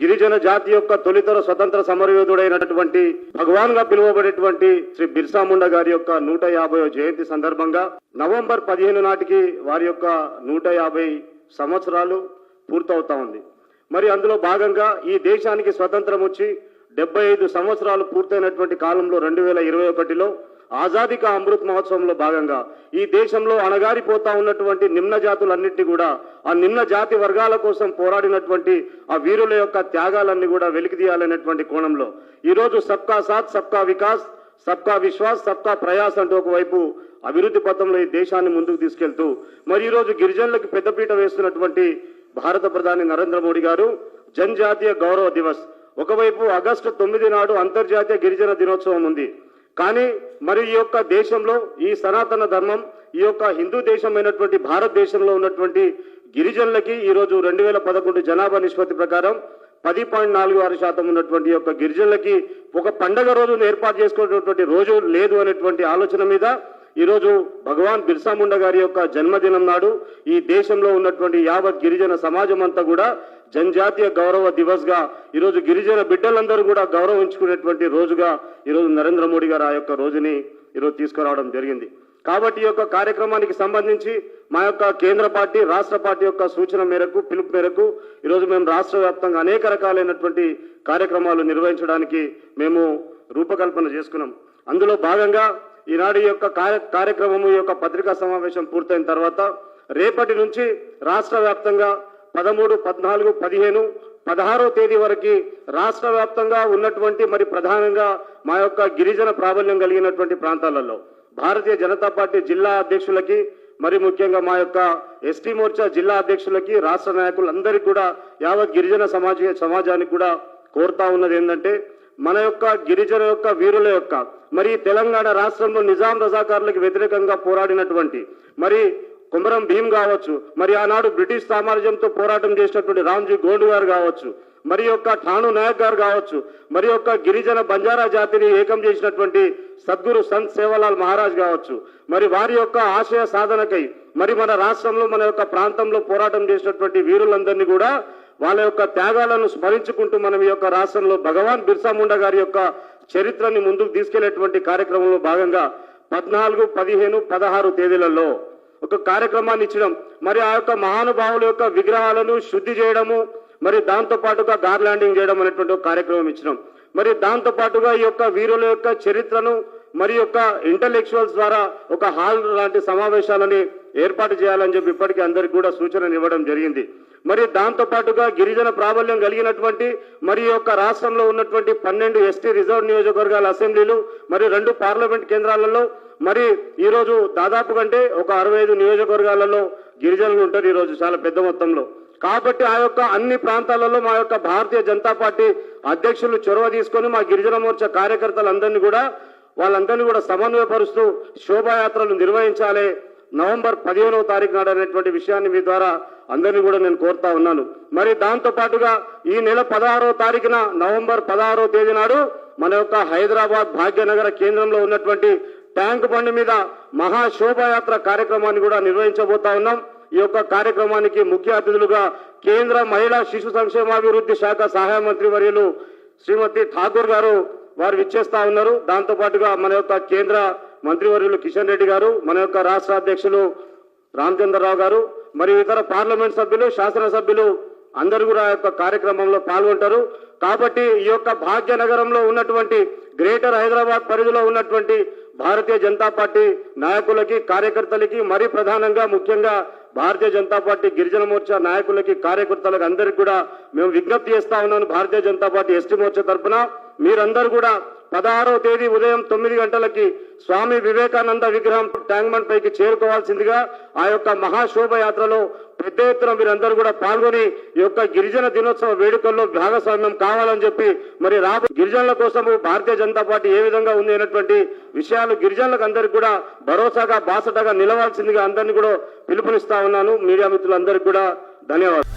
గిరిజన జాతి యొక్క తొలితర స్వతంత్ర సమరయోధుడైనటువంటి భగవాన్గా పిలువబడేటువంటి శ్రీ బిర్సా ముండా గారి యొక్క నూట జయంతి సందర్భంగా నవంబర్ పదిహేను నాటికి వారి యొక్క నూట యాభై సంవత్సరాలు పూర్తవుతా ఉంది. మరి అందులో భాగంగా ఈ దేశానికి స్వతంత్రం వచ్చి డెబ్బై ఐదు సంవత్సరాలు పూర్తయినటువంటి కాలంలో రెండు వేల ఇరవై ఒకటిలో ఆజాదీ కా అమృత్ మహోత్సవంలో భాగంగా ఈ దేశంలో అణగారిపోతా ఉన్నటువంటి నిమ్న జాతులన్నింటినీ కూడా ఆ నిమ్న జాతి వర్గాల కోసం పోరాడినటువంటి ఆ వీరుల యొక్క త్యాగాలన్నీ కూడా వెలికితీయాలనేటువంటి కోణంలో ఈరోజు సబ్కా సాత్ సబ్కా వికాస్ సబ్కా విశ్వాస్ సబ్కా ప్రయాస్ అంటూ ఒకవైపు అభివృద్ధి పథంలో ఈ దేశాన్ని ముందుకు తీసుకెళ్తూ మరి ఈరోజు గిరిజనులకు పెద్దపీట వేస్తున్నటువంటి భారత ప్రధాని నరేంద్ర మోడీ గారు జనజాతీయ గౌరవ దివస్. ఒకవైపు ఆగస్టు తొమ్మిది నాడు అంతర్జాతీయ గిరిజన దినోత్సవం ఉంది. కానీ మరి ఈ యొక్క దేశంలో ఈ సనాతన ధర్మం ఈ యొక్క హిందూ దేశమైనటువంటి భారతదేశంలో ఉన్నటువంటి గిరిజనులకి ఈరోజు రెండు వేల పదకొండు జనాభా నిష్పత్తి ప్రకారం పది పాయింట్ నాలుగు ఆరు శాతం ఉన్నటువంటి యొక్క గిరిజనులకి ఒక పండగ రోజును ఏర్పాటు చేసుకునేటువంటి రోజు లేదు అనేటువంటి ఆలోచన మీద ఈరోజు భగవాన్ బిర్సా ముండా గారి యొక్క జన్మదినం నాడు ఈ దేశంలో ఉన్నటువంటి యావత్ గిరిజన సమాజం అంతా కూడా జనజాతీయ గౌరవ దివస్గా ఈరోజు గిరిజన బిడ్డలందరూ కూడా గౌరవించుకునేటువంటి రోజుగా ఈరోజు నరేంద్ర మోడీ గారు ఆ యొక్క రోజుని ఈరోజు తీసుకురావడం జరిగింది. కాబట్టి ఈ యొక్క కార్యక్రమానికి సంబంధించి మా యొక్క కేంద్ర పార్టీ రాష్ట్ర పార్టీ యొక్క సూచన మేరకు పిలుపు మేరకు ఈరోజు మేము రాష్ట్ర వ్యాప్తంగా అనేక రకాలైనటువంటి కార్యక్రమాలు నిర్వహించడానికి మేము రూపకల్పన చేసుకున్నాం. అందులో భాగంగా ఈనాడు యొక్క కార్య కార్యక్రమము ఈ యొక్క పత్రికా సమావేశం పూర్తయిన తర్వాత రేపటి నుంచి రాష్ట్ర వ్యాప్తంగా పదమూడు పద్నాలుగు పదిహేను పదహారో తేదీ వరకు రాష్ట్ర వ్యాప్తంగా ఉన్నటువంటి మరి ప్రధానంగా మా యొక్క గిరిజన ప్రాబల్యం కలిగినటువంటి ప్రాంతాలలో భారతీయ జనతా పార్టీ జిల్లా అధ్యక్షులకి మరి ముఖ్యంగా మా యొక్క ఎస్టీ మోర్చా జిల్లా అధ్యక్షులకి రాష్ట్ర నాయకులందరికీ కూడా యావత్ గిరిజన సమాజ సమాజానికి కూడా కోరుతా ఉన్నది ఏంటంటే మన యొక్క గిరిజన యొక్క వీరుల యొక్క మరి తెలంగాణ రాష్ట్రంలో నిజాం రజాకారులకు వ్యతిరేకంగా పోరాడినటువంటి మరి కుమరం భీమ్ కావచ్చు మరి ఆనాడు బ్రిటిష్ సామ్రాజ్యంతో పోరాటం చేసినటువంటి రామ్జీ గోండు గారు కావచ్చు మరి యొక్క ఠాణు నాయక్ గారు కావచ్చు మరి యొక్క గిరిజన బంజారా జాతిని ఏకం చేసినటువంటి సద్గురు సంత్ సేవలాల్ మహారాజ్ కావచ్చు మరి వారి యొక్క ఆశయ సాధనకై మరి మన రాష్ట్రంలో మన యొక్క ప్రాంతంలో పోరాటం చేసినటువంటి వీరులందరినీ కూడా వాళ్ళ యొక్క త్యాగాలను స్మరించుకుంటూ మనం ఈ యొక్క రాష్ట్రంలో భగవాన్ బిర్సా ముండా గారి యొక్క చరిత్రని ముందుకు తీసుకెళ్ళేటువంటి కార్యక్రమంలో భాగంగా పద్నాలుగు పదిహేను పదహారు తేదీలలో ఒక కార్యక్రమాన్ని ఇచ్చడం మరి ఆ యొక్క మహానుభావుల యొక్క విగ్రహాలను శుద్ధి చేయడము మరి దాంతో పాటుగా గార్లాండింగ్ చేయడం అనేటువంటి ఒక కార్యక్రమం ఇచ్చినాం. మరి దాంతో పాటుగా ఈ యొక్క వీరుల యొక్క చరిత్రను మరి యొక్క ఇంటలెక్చువల్స్ ద్వారా ఒక హాల్ లాంటి సమావేశాలని ఏర్పాటు చేయాలని చెప్పి ఇప్పటికీ అందరికి కూడా సూచనలు ఇవ్వడం జరిగింది. మరి దాంతో పాటుగా గిరిజన ప్రాబల్యం కలిగినటువంటి మరి యొక్క రాష్ట్రంలో ఉన్నటువంటి పన్నెండు ఎస్టీ రిజర్వ్ నియోజకవర్గాల అసెంబ్లీలు మరి రెండు పార్లమెంట్ కేంద్రాలలో మరి ఈ రోజు దాదాపు కంటే ఒక అరవై ఐదు నియోజకవర్గాలలో గిరిజనులు ఉంటారు ఈరోజు చాలా పెద్ద మొత్తంలో. కాబట్టి ఆ యొక్క అన్ని ప్రాంతాలలో మా యొక్క భారతీయ జనతా పార్టీ అధ్యక్షులు చొరవ తీసుకొని మా గిరిజన మోర్చా కార్యకర్తలందరినీ కూడా వాళ్ళందరినీ కూడా సమన్వయపరుస్తూ శోభాయాత్రలు నిర్వహించాలి. నవంబర్ పదిహేనవ తారీఖు నాడు అనేటువంటి విషయాన్ని మీ ద్వారా అందరినీ కూడా నేను కోరుతా ఉన్నాను. మరి దాంతో పాటుగా ఈ నెల పదహారవ తారీఖున నవంబర్ పదహారవ తేదీ నాడు మన యొక్క హైదరాబాద్ భాగ్యనగర కేంద్రంలో ఉన్నటువంటి ట్యాంక్ బండి మీద మహాశోభాయాత్ర కార్యక్రమాన్ని కూడా నిర్వహించబోతా ఉన్నాం. ఈ యొక్క కార్యక్రమానికి ముఖ్య అతిథులుగా కేంద్ర మహిళా శిశు సంక్షేమాభివృద్ధి శాఖ సహాయ మంత్రి వర్యులు శ్రీమతి ఠాకూర్ గారు వారు విచ్చేస్తా ఉన్నారు. దాంతో పాటుగా మన యొక్క కేంద్ర మంత్రివర్యులు కిషన్ రెడ్డి గారు మన యొక్క రాష్ట్ర అధ్యక్షులు రామచంద్రరావు గారు మరియు ఇతర పార్లమెంట్ సభ్యులు శాసనసభ్యులు అందరూ కూడా ఆ యొక్క కార్యక్రమంలో పాల్గొంటారు. కాబట్టి ఈ యొక్క భాగ్యనగరంలో ఉన్నటువంటి గ్రేటర్ హైదరాబాద్ పరిధిలో ఉన్నటువంటి భారతీయ జనతా పార్టీ నాయకులకి కార్యకర్తలకి మరి ప్రధానంగా ముఖ్యంగా భారతీయ జనతా పార్టీ గిరిజన మోర్చా నాయకులకి కార్యకర్తలకు అందరికి కూడా మేము విజ్ఞప్తి చేస్తా ఉన్నాను భారతీయ జనతా పార్టీ ఎస్టీ మోర్చా తరఫున మీరందరూ కూడా పదహారవ తేదీ ఉదయం తొమ్మిది గంటలకి స్వామి వివేకానంద విగ్రహం ట్యాంక్మెంట్ పైకి చేరుకోవాల్సిందిగా ఆ యొక్క మహాశోభయాత్రలో పెద్ద ఎత్తున మీరందరూ కూడా పాల్గొని ఈ యొక్క గిరిజన దినోత్సవ వేడుకల్లో భాగస్వామ్యం కావాలని చెప్పి మరి రాబో గిరిజనుల కోసము భారతీయ జనతా పార్టీ ఏ విధంగా ఉంది అనేటువంటి విషయాలు గిరిజనులకు అందరికి కూడా భరోసాగా బాసటగా నిలవాల్సిందిగా అందరినీ కూడా పిలుపునిస్తా ఉన్నాను. మీడియా మిత్రులందరికీ కూడా ధన్యవాదాలు.